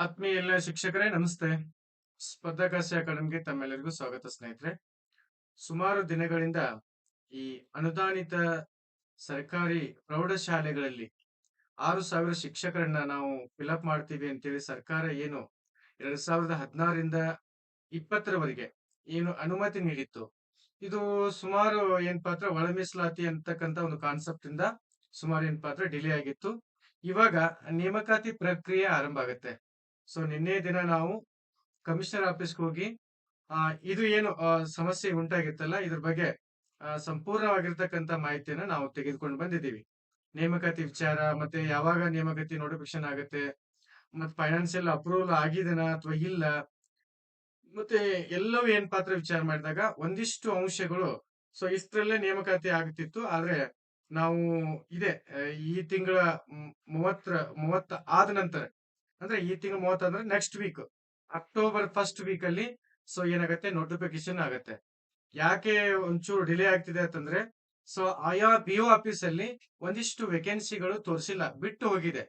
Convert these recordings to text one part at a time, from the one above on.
ಆತ್ಮೀಯ ಎಲ್ಲ ಶಿಕ್ಷಕರೇ, ನಮಸ್ತೆ. ಸ್ಪರ್ಧಾಕಾಶ ಅಕಾಡೆಮಿಗೆ ತಮ್ಮೆಲ್ಲರಿಗೂ ಸ್ವಾಗತ ಸ್ನೇಹಿತರೆ. ಸುಮಾರು ದಿನಗಳಿಂದ ಈ ಅನುದಾನಿತ ಸರ್ಕಾರಿ ಪ್ರೌಢಶಾಲೆಗಳಲ್ಲಿ ಆರು ಸಾವಿರ ಶಿಕ್ಷಕರನ್ನ ನಾವು ಫಿಲಪ್ ಮಾಡ್ತೀವಿ ಅಂತೇಳಿ ಸರ್ಕಾರ ಏನು ಎರಡ್ ಸಾವಿರದ ಹದಿನಾರರಿಂದ ಇಪ್ಪತ್ತರವರೆಗೆ ಏನು ಅನುಮತಿ ನೀಡಿತ್ತು. ಇದು ಸುಮಾರು ಏನ್ ಪಾತ್ರ ಒಳ ಅಂತಕ್ಕಂತ ಒಂದು ಕಾನ್ಸೆಪ್ಟ್ ಇಂದ ಸುಮಾರು ಏನ್ ಪಾತ್ರ ಡಿಲೇ ಆಗಿತ್ತು. ಇವಾಗ ನೇಮಕಾತಿ ಪ್ರಕ್ರಿಯೆ ಆರಂಭ ಆಗುತ್ತೆ. ಸೊ ನಿನ್ನೆ ದಿನ ನಾವು ಕಮಿಷನರ್ ಆಫೀಸ್ಗೆ ಹೋಗಿ ಇದು ಏನು ಸಮಸ್ಯೆ ಉಂಟಾಗಿತ್ತಲ್ಲ, ಇದ್ರ ಬಗ್ಗೆ ಸಂಪೂರ್ಣವಾಗಿರ್ತಕ್ಕಂಥ ಮಾಹಿತಿಯನ್ನ ನಾವು ತೆಗೆದುಕೊಂಡು ಬಂದಿದ್ದೀವಿ. ನೇಮಕಾತಿ ವಿಚಾರ, ಮತ್ತೆ ಯಾವಾಗ ನೇಮಕಾತಿ ನೋಟಿಫಿಕೇಶನ್ ಆಗುತ್ತೆ, ಮತ್ತೆ ಫೈನಾನ್ಸಿಯಲ್ ಅಪ್ರೂವಲ್ ಆಗಿದೆನಾ ಅಥವಾ ಇಲ್ಲ, ಮತ್ತೆ ಎಲ್ಲವೂ ಏನ್ ಪಾತ್ರ ವಿಚಾರ ಮಾಡಿದಾಗ ಒಂದಿಷ್ಟು ಅಂಶಗಳು, ಸೊ, ಇಷ್ಟರಲ್ಲೇ ನೇಮಕಾತಿ ಆಗುತ್ತಿತ್ತು ಆದ್ರೆ ನಾವು ಇದೆ, ಈ ತಿಂಗಳ ಮೂವತ್ತರ ಮೂವತ್ತ ಆದ ನಂತರ ಅಂದ್ರೆ ಈ ತಿಂಗಳು ಮೂವತ್ತ ಅಂದ್ರೆ next week October first week ಅಲ್ಲಿ ಸೊ ಏನಾಗುತ್ತೆ? ನೋಟಿಫಿಕೇಶನ್ ಆಗುತ್ತೆ. ಯಾಕೆ ಒಂಚೂರು ಡಿಲೇ ಆಗ್ತಿದೆ ಅಂತಂದ್ರೆ ಸೊ ಆಯಾ ಬಿ ಒ ಆಫೀಸ್ ಅಲ್ಲಿ ಒಂದಿಷ್ಟು ವೇಕೆನ್ಸಿಗಳು ತೋರಿಸಿಲ್ಲ, ಬಿಟ್ಟು ಹೋಗಿದೆ.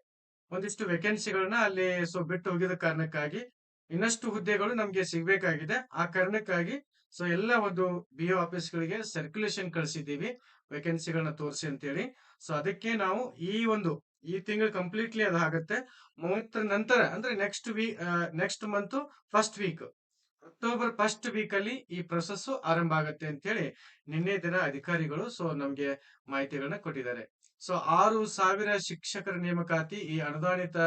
ಒಂದಿಷ್ಟು ವೇಕೆನ್ಸಿಗಳನ್ನ ಅಲ್ಲಿ ಸೊ ಬಿಟ್ಟು ಹೋಗಿದ ಕಾರಣಕ್ಕಾಗಿ ಇನ್ನಷ್ಟು ಹುದ್ದೆಗಳು ನಮ್ಗೆ ಸಿಗ್ಬೇಕಾಗಿದೆ. ಆ ಕಾರಣಕ್ಕಾಗಿ ಸೊ ಎಲ್ಲ ಒಂದು ಬಿ ಒ ಆಫೀಸ್ಗಳಿಗೆ ಸರ್ಕ್ಯುಲೇಷನ್ ಕಳಿಸಿದ್ದೀವಿ ವೇಕೆನ್ಸಿಗಳನ್ನ ತೋರಿಸಿ ಅಂತೇಳಿ. ಸೊ ಅದಕ್ಕೆ ನಾವು ಈ ಒಂದು ಈ ತಿಂಗಳು ಕಂಪ್ಲೀಟ್ಲಿ ಅದು ಆಗುತ್ತೆ. ಮೂವತ್ತರ ನಂತರ, ಅಂದ್ರೆ next week next month first week October first week ಅಲ್ಲಿ ಈ ಪ್ರೊಸೆಸ್ ಆರಂಭ ಆಗುತ್ತೆ ಅಂತ ಹೇಳಿ ನಿನ್ನೆ ದಿನ ಅಧಿಕಾರಿಗಳು ಸೊ ನಮ್ಗೆ ಮಾಹಿತಿಗಳನ್ನ ಕೊಟ್ಟಿದ್ದಾರೆ. ಸೊ ಆರು ಸಾವಿರ ಶಿಕ್ಷಕರ ನೇಮಕಾತಿ ಈ ಅನುದಾನಿತ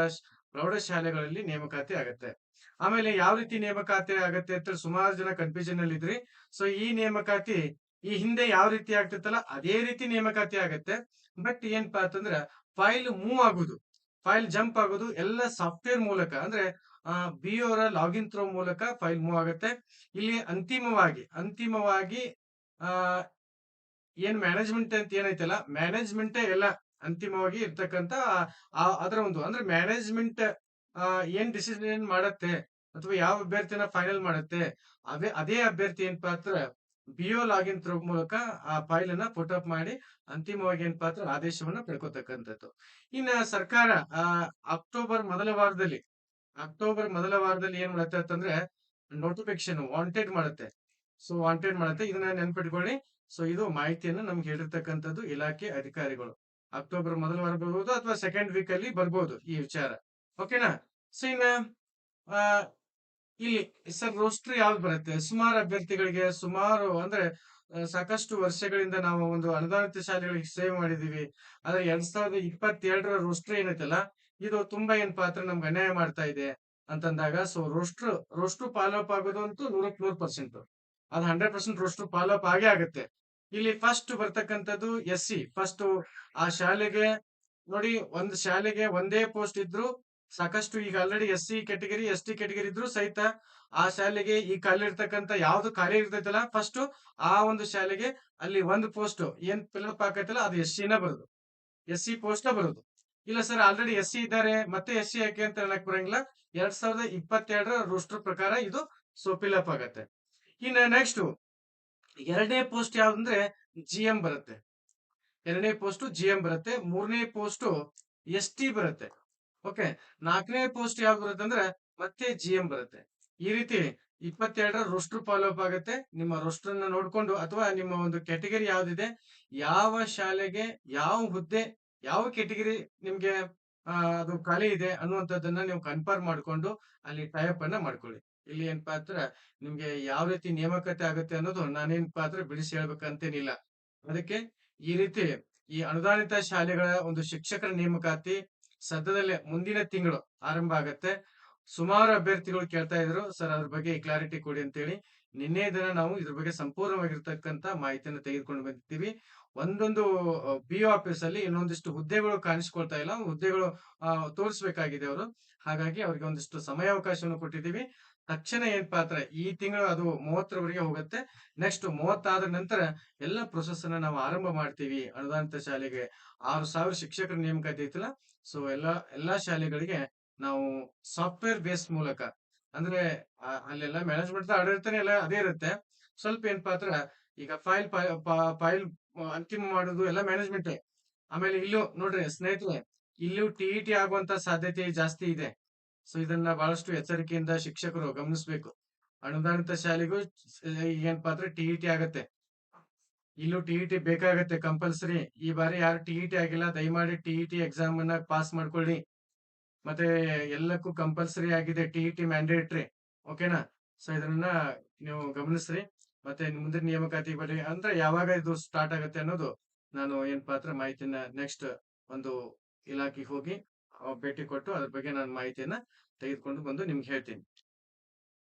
ಪ್ರೌಢಶಾಲೆಗಳಲ್ಲಿ ನೇಮಕಾತಿ ಆಗತ್ತೆ. ಆಮೇಲೆ ಯಾವ ರೀತಿ ನೇಮಕಾತಿ ಆಗತ್ತೆ ಅಂತ ಸುಮಾರು ಜನ ಕನ್ಫ್ಯೂಷನ್ ಅಲ್ಲಿ ಇದ್ರಿ ಸೊ ಈ ನೇಮಕಾತಿ ಈ ಹಿಂದೆ ಯಾವ ರೀತಿ ಆಗ್ತಿತ್ತಲ್ಲ? ಅದೇ ರೀತಿ ನೇಮಕಾತಿ ಆಗತ್ತೆ. ಬಟ್ ಏನಪ್ಪಾ ಅಂತಂದ್ರೆ ಫೈಲ್ ಮೂವ್ ಆಗುದು. ಫೈಲ್ ಜಂಪ್ ಆಗೋದು. ಎಲ್ಲ ಸಾಫ್ಟ್ವೇರ್ ಮೂಲಕ, ಅಂದ್ರೆ ಬಿ ಅವರ ಲಾಗಿನ್ ಥ್ರೋ ಮೂಲಕ ಫೈಲ್ ಮೂವ್ ಆಗುತ್ತೆ. ಇಲ್ಲಿ ಅಂತಿಮವಾಗಿ ಅಂತಿಮವಾಗಿ, ಆ, ಏನ್ ಮ್ಯಾನೇಜ್ಮೆಂಟ್ ಅಂತ ಏನೈತಲ್ಲ? ಮ್ಯಾನೇಜ್ಮೆಂಟ್ ಎಲ್ಲ ಅಂತಿಮವಾಗಿ ಇರ್ತಕ್ಕಂತ ಅದರ ಒಂದು, ಅಂದ್ರೆ ಮ್ಯಾನೇಜ್ಮೆಂಟ್ ಏನ್ ಡಿಸಿಷನ್ ಮಾಡತ್ತೆ? ಅಥವಾ ಯಾವ ಅಭ್ಯರ್ಥಿನ ಫೈನಲ್ ಮಾಡುತ್ತೆ? ಅದೇ ಅದೇ ಅಭ್ಯರ್ಥಿ ಏನ್ ಪಾತ್ರ ಬಿಒ ಲಾಗಿನ್ ಥ್ರೂ ಮೂಲಕ ಆ ಫೈಲ್ ಅನ್ನ ಅಪ್ ಮಾಡಿ ಅಂತಿಮವಾಗಿ ಏನ್ ಪಾತ್ರ? ಆದೇಶವನ್ನ ಪಡ್ಕೋತಕ್ಕಂಥದ್ದು. ಇನ್ನ ಸರ್ಕಾರ ಅಕ್ಟೋಬರ್ ಮೊದಲ ವಾರದಲ್ಲಿ ಅಕ್ಟೋಬರ್ ಮೊದಲ ವಾರದಲ್ಲಿ ಏನ್ ಮಾಡುತ್ತೆ ಅಂತಂದ್ರೆ ನೋಟಿಫಿಕೇಶನ್ ವಾಂಟೆಡ್ ಮಾಡುತ್ತೆ. ಸೊ ವಾಂಟೆಡ್ ಮಾಡುತ್ತೆ. ಇದನ್ನ ನೆನ್ಪಿಟ್ಕೊಳ್ಳಿ. ಸೊ ಇದು ಮಾಹಿತಿಯನ್ನು ನಮ್ಗೆ ಹೇಳಿರ್ತಕ್ಕಂಥದ್ದು ಇಲಾಖೆ ಅಧಿಕಾರಿಗಳು. ಅಕ್ಟೋಬರ್ ಮೊದಲ ವಾರ ಬರ್ಬೋದು ಅಥವಾ ಸೆಕೆಂಡ್ ವೀಕ್ ಅಲ್ಲಿ ಬರ್ಬೋದು ಈ ವಿಚಾರ. ಓಕೆನಾ ಸೊ ಇನ್ನ ಇಲ್ಲಿ ಸರ್ ರೋಸ್ಟ್ರಿ ಯಾವ್ದು ಬರುತ್ತೆ? ಸುಮಾರು ಅಭ್ಯರ್ಥಿಗಳಿಗೆ ಸುಮಾರು ಅಂದ್ರೆ ಸಾಕಷ್ಟು ವರ್ಷಗಳಿಂದ ನಾವು ಒಂದು ಅನುದಾನಿತ ಶಾಲೆಗಳಿಗೆ ಸೇವೆ ಮಾಡಿದೀವಿ. ಆದ್ರೆ ಎರಡ್ ಸಾವಿರದ ಇಪ್ಪತ್ತೆರಡರ ರೋಸ್ಟರ್ ಏನೈತಲ್ಲ, ಇದು ತುಂಬಾ ಏನ್ ಪಾತ್ರ ನಮ್ಗೆ ಅನ್ಯಾಯ ಮಾಡ್ತಾ ಇದೆ ಅಂತಂದಾಗ ಸೊ ರೋಸ್ಟರ್ ರೋಸ್ಟರ್ ಫಾಲೋಅಪ್ ಆಗೋದು ಅಂತೂ ನೂರಕ್ ನೂರ್ ಪರ್ಸೆಂಟ್ ಅದು hundred percent roster follow up ಆಗೇ ಆಗುತ್ತೆ. ಇಲ್ಲಿ ಫಸ್ಟ್ ಬರ್ತಕ್ಕಂಥದ್ದು ಎಸ್ ಸಿ ಫಸ್ಟ್ ಆ ಶಾಲೆಗೆ, ನೋಡಿ, ಒಂದು ಶಾಲೆಗೆ ಒಂದೇ ಪೋಸ್ಟ್ ಇದ್ರು ಸಾಕಷ್ಟು ಈಗ already S C category S T category ಇದ್ರು ಸಹಿತ ಆ ಶಾಲೆಗೆ ಈ ಖಾಲಿ ಇರ್ತಕ್ಕಂತ ಯಾವ್ದು ಖಾಲಿ ಇರ್ತೈತಲ್ಲ ಫಸ್ಟ್ ಆ ಒಂದು ಶಾಲೆಗೆ ಅಲ್ಲಿ ಒಂದು ಪೋಸ್ಟ್ ಏನ್ ಫಿಲಪ್ ಆಕೈತಲ್ಲ ಅದು ಎಸ್ ಸಿನ ಬರೋದು. ಎಸ್ ಸಿ ಪೋಸ್ಟ್ ಬರೋದು. ಇಲ್ಲ ಸರ್ ಆಲ್ರೆಡಿ ಎಸ್ ಸಿ ಇದ್ದಾರೆ, ಮತ್ತೆ ಎಸ್ ಸಿ ಯಾಕೆ ಅಂತ ಹೇಳಕ್ ಬರಂಗಿಲ್ಲ. ಎರಡ್ ಸಾವಿರದ ಇಪ್ಪತ್ತೆರಡರ ರೋಸ್ಟರ್ ಪ್ರಕಾರ ಇದು ಸೊ ಫಿಲಪ್ ಆಗತ್ತೆ. ಇನ್ನ ನೆಕ್ಸ್ಟ್ ಎರಡನೇ ಪೋಸ್ಟ್ ಯಾವ್ದಂದ್ರೆ ಜಿ ಎಂ ಬರುತ್ತೆ. ಎರಡನೇ ಪೋಸ್ಟ್ ಜಿ ಎಂ ಬರುತ್ತೆ. ಮೂರನೇ ಪೋಸ್ಟ್ ಎಸ್ ಟಿ ಬರುತ್ತೆ. ಓಕೆ ನಾಲ್ಕನೇ ಪೋಸ್ಟ್ ಯಾವ್ದು ಬರುತ್ತೆ ಅಂದ್ರೆ ಮತ್ತೆ ಜಿ ಎಂ ಬರುತ್ತೆ. ಈ ರೀತಿ ಇಪ್ಪತ್ತೆರಡರ ರೋಸ್ಟರ್ ಫಾಲೋ ಅಪ್ ಆಗುತ್ತೆ. ನಿಮ್ಮ ರೋಸ್ಟರ್ ನೋಡ್ಕೊಂಡು ಅಥವಾ ನಿಮ್ಮ ಒಂದು ಕ್ಯಾಟಗರಿ ಯಾವ್ದಿದೆ, ಯಾವ ಶಾಲೆಗೆ, ಯಾವ ಹುದ್ದೆ, ಯಾವ ಕ್ಯಾಟಗರಿ ನಿಮ್ಗೆ ಅದು ಖಾಲಿ ಇದೆ ಅನ್ನುವಂಥದ್ದನ್ನ ನೀವು ಕನ್ಫರ್ಮ್ ಮಾಡ್ಕೊಂಡು ಅಲ್ಲಿ ಟೈಪ್ ಅನ್ನ ಮಾಡ್ಕೊಳ್ಳಿ. ಇಲ್ಲಿ ಏನ್ ಪಾತ್ರ, ನಿಮ್ಗೆ ಯಾವ ರೀತಿ ನೇಮಕತೆ ಆಗುತ್ತೆ ಅನ್ನೋದು ನಾನೇನ್ ಪಾತ್ರ ಬಿಡಿಸಿ ಹೇಳ್ಬೇಕಂತೇನಿಲ್ಲ. ಅದಕ್ಕೆ ಈ ರೀತಿ ಈ ಅನುದಾನಿತ ಶಾಲೆಗಳ ಒಂದು ಶಿಕ್ಷಕರ ನೇಮಕಾತಿ ಸದ್ಯದಲ್ಲೇ ಮುಂದಿನ ತಿಂಗಳು ಆರಂಭ ಆಗತ್ತೆ. ಸುಮಾರು ಅಭ್ಯರ್ಥಿಗಳು ಕೇಳ್ತಾ ಇದ್ರು. ಸರ್, ಅದ್ರ ಬಗ್ಗೆ ಕ್ಲಾರಿಟಿ ಕೊಡಿ ಅಂತೇಳಿ. ನಿನ್ನೆ ದಿನ ನಾವು ಇದ್ರ ಬಗ್ಗೆ ಸಂಪೂರ್ಣವಾಗಿರ್ತಕ್ಕಂತ ಮಾಹಿತಿಯನ್ನು ತೆಗೆದುಕೊಂಡು ಬಂದಿದ್ದೀವಿ. ಒಂದೊಂದು ಬಿ ಆಫೀಸ್ ಅಲ್ಲಿ ಇನ್ನೊಂದಿಷ್ಟು ಹುದ್ದೆಗಳು ಕಾಣಿಸ್ಕೊಳ್ತಾ ಇಲ್ಲ. ಹುದ್ದೆಗಳು ತೋರಿಸ್ಬೇಕಾಗಿದೆ ಅವರು. ಹಾಗಾಗಿ ಅವ್ರಿಗೆ ಒಂದಿಷ್ಟು ಸಮಯಾವಕಾಶವನ್ನು ಕೊಟ್ಟಿದ್ದೀವಿ. ತಕ್ಷಣ ಏನ್ ಪಾತ್ರ? ಈ ತಿಂಗಳು ಅದು ಮೂವತ್ತರವರೆಗೆ ಹೋಗುತ್ತೆ. ನೆಕ್ಸ್ಟ್ ಮೂವತ್ತಾದ ನಂತರ ಎಲ್ಲ ಪ್ರೊಸೆಸ್ ಅನ್ನ ನಾವು ಆರಂಭ ಮಾಡ್ತೀವಿ ಅನುದಾನಿತ ಶಾಲೆಗೆ. ಆರು ಸಾವಿರ ಶಿಕ್ಷಕರ ನೇಮಕಾತಿ ಐತಲ್ಲ? ಸೊ ಎಲ್ಲಾ ಎಲ್ಲಾ ಶಾಲೆಗಳಿಗೆ ನಾವು ಸಾಫ್ಟ್ವೇರ್ ಬೇಸ್ ಮೂಲಕ. ಅಂದ್ರೆ ಅಲ್ಲೆಲ್ಲ ಮ್ಯಾನೇಜ್ಮೆಂಟ್ ಆಡಳಿತನೇ ಎಲ್ಲ ಅದೇ ಇರುತ್ತೆ. ಸ್ವಲ್ಪ ಏನ್ ಪಾತ್ರ? ಈಗ ಫೈಲ್ ಫೈಲ್ ಅಂತಿಮ ಮಾಡೋದು ಎಲ್ಲ ಮ್ಯಾನೇಜ್ಮೆಂಟ್ ಆಮೇಲೆ ಇಲ್ಲೂ ನೋಡ್ರಿ ಸ್ನೇಹಿತರೆ, ಇಲ್ಲೂ ಟಿ ಇ ಟಿ ಆಗುವಂತ ಸಾಧ್ಯತೆ ಜಾಸ್ತಿ ಇದೆ. ಸೊ ಇದನ್ನ ಬಹಳಷ್ಟು ಎಚ್ಚರಿಕೆಯಿಂದ ಶಿಕ್ಷಕರು ಗಮನಿಸಬೇಕು. ಅನುದಾನಿತ ಶಾಲೆಗೂ ಏನಪ್ಪಾ ಅಂದ್ರೆ ಟಿಇಟಿ ಆಗತ್ತೆ. ಇಲ್ಲೂ ಟಿಇಟಿ ಬೇಕಾಗತ್ತೆ ಕಂಪಲ್ಸರಿ ಈ ಬಾರಿ ಯಾರು ಟಿಇಟಿ ಆಗಿಲ್ಲ, ದಯಮಾಡಿ ಟಿಇಟಿ ಎಕ್ಸಾಮ್ ಅನ್ನ ಪಾಸ್ ಮಾಡ್ಕೊಳ್ಳಿ. ಮತ್ತೆ ಎಲ್ಲಕ್ಕೂ ಕಂಪಲ್ಸರಿ ಆಗಿದೆ ಟಿಇಟಿ ಮ್ಯಾಂಡೇಟ್ರಿ ಓಕೆನಾ ಸೊ ಇದನ್ನ ನೀವು ಗಮನಿಸ್ರಿ. ಮತ್ತೆ ಮುಂದಿನ ನೇಮಕಾತಿ ಬರ್ರಿ. ಅಂದ್ರೆ ಯಾವಾಗ ಇದು ಸ್ಟಾರ್ಟ್ ಆಗುತ್ತೆ ಅನ್ನೋದು ನಾನು ಏನ್ ಪಾತ್ರ ಮಾಹಿತಿನ ನೆಕ್ಸ್ಟ್ ಒಂದು ಇಲಾಖೆಗೆ ಹೋಗಿ ಭೇಟಿ ಕೊಟ್ಟು ಅದ್ರ ಬಗ್ಗೆ ನಾನು ಮಾಹಿತಿಯನ್ನ ತೆಗೆದುಕೊಂಡು ಬಂದು ನಿಮ್ಗೆ ಹೇಳ್ತೀನಿ.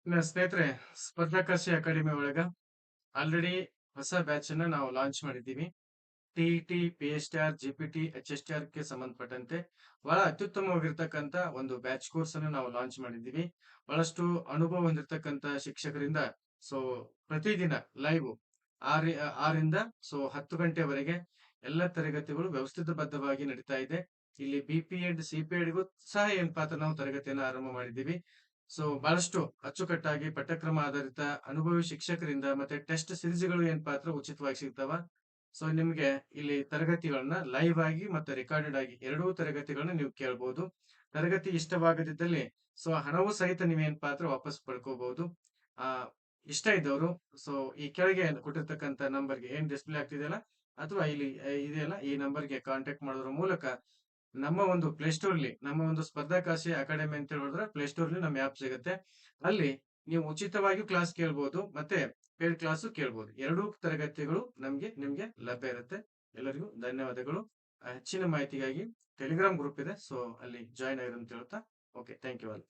ಇನ್ನ ಸ್ನೇಹಿತರೆ ಸ್ಪರ್ಧಾಕಾಶಿ ಅಕಾಡೆಮಿ ಒಳಗ ಆಲ್ರೆಡಿ ಹೊಸ ಬ್ಯಾಚ್ ಅನ್ನ ನಾವು ಲಾಂಚ್ ಮಾಡಿದ್ದೀವಿ. TET P S T R G P T H S T ಆರ್ಗೆ ಸಂಬಂಧಪಟ್ಟಂತೆ ಬಹಳ ಅತ್ಯುತ್ತಮವಾಗಿರ್ತಕ್ಕಂತ ಒಂದು ಬ್ಯಾಚ್ ಕೋರ್ಸ್ ಅನ್ನು ನಾವು ಲಾಂಚ್ ಮಾಡಿದ್ದೀವಿ. ಬಹಳಷ್ಟು ಅನುಭವ ಹೊಂದಿರತಕ್ಕಂತ ಶಿಕ್ಷಕರಿಂದ ಸೊ ಪ್ರತಿದಿನ ಲೈವ್ ಆರ್, ಆರಿಂದ ಸೊ ಹತ್ತು ಗಂಟೆವರೆಗೆ ಎಲ್ಲ ತರಗತಿಗಳು ವ್ಯವಸ್ಥಿತಬದ್ಧವಾಗಿ ನಡೀತಾ ಇದೆ. ಇಲ್ಲಿ B P Ed C P ಎಡ್ಗೂ ಸಹ ಏನಪ್ಪಾ ಅಂತ ನಾವು ತರಗತಿಯನ್ನು ಆರಂಭ ಮಾಡಿದ್ದೀವಿ. ಸೊ ಬಹಳಷ್ಟು ಅಚ್ಚುಕಟ್ಟಾಗಿ ಪಠ್ಯಕ್ರಮ ಆಧಾರಿತ ಅನುಭವಿ ಶಿಕ್ಷಕರಿಂದ ಮತ್ತೆ ಟೆಸ್ಟ್ ಸಿರೀಸ್ಗಳು ಏನಪ್ಪಾ ಅಂದ್ರೆ ಉಚಿತವಾಗಿ ಸಿಗ್ತಾವ. ಸೊ ನಿಮ್ಗೆ ಇಲ್ಲಿ ತರಗತಿಗಳನ್ನ ಲೈವ್ ಆಗಿ ಮತ್ತೆ ರೆಕಾರ್ಡೆಡ್ ಆಗಿ ಎರಡೂ ತರಗತಿಗಳನ್ನ ನೀವು ಕೇಳಬಹುದು ತರಗತಿ ಇಷ್ಟವಾಗದಿದ್ದಲ್ಲಿ ಸೊ ಹಣವೂ ಸಹಿತ ನೀವೇನಪ್ಪಾ ಅಂದ್ರೆ ವಾಪಸ್ ಪಡ್ಕೋಬಹುದು ಆ, ಇಷ್ಟ ಇದ್ದವರು ಸೊ ಈ ಕೆಳಗೆ ಕೊಟ್ಟಿರ್ತಕ್ಕಂಥ ನಂಬರ್ಗೆ ಏನ್ ಡಿಸ್ಪ್ಲೇ ಆಗ್ತಿದೆಯಲ್ಲ, ಅಥವಾ ಇಲ್ಲಿ, ಇದೆಯಲ್ಲ, ಈ ನಂಬರ್ಗೆ ಕಾಂಟ್ಯಾಕ್ಟ್ ಮಾಡೋದ್ರ ಮೂಲಕ ನಮ್ಮ ಒಂದು ಪ್ಲೇಸ್ಟೋರ್ ಅಲ್ಲಿ, ನಮ್ಮ ಒಂದು ಸ್ಪರ್ಧಾಕಾಶಿ ಅಕಾಡೆಮಿ ಅಂತ ಹೇಳಿದ್ರೆ ಅಲ್ಲಿ ನಮ್ಮ ಆ್ಯಪ್ ಸಿಗುತ್ತೆ. ಅಲ್ಲಿ ನೀವು ಉಚಿತವಾಗಿ ಕ್ಲಾಸ್ ಕೇಳ್ಬೋದು, ಮತ್ತೆ ಪೇಡ್ ಕ್ಲಾಸ್ ಕೇಳ್ಬೋದು. ಎರಡೂ ತರಗತಿಗಳು ನಮ್ಗೆ, ನಿಮ್ಗೆ ಲಭ್ಯ ಇರುತ್ತೆ. ಎಲ್ಲರಿಗೂ ಧನ್ಯವಾದಗಳು. ಹೆಚ್ಚಿನ ಮಾಹಿತಿಗಾಗಿ ಟೆಲಿಗ್ರಾಮ್ ಗ್ರೂಪ್ ಇದೆ ಸೊ ಅಲ್ಲಿ ಜಾಯಿನ್ ಆಗಿರೋ ಅಂತ ಹೇಳ್ತಾ ಓಕೆ ಥ್ಯಾಂಕ್ ಯು ಆಲ್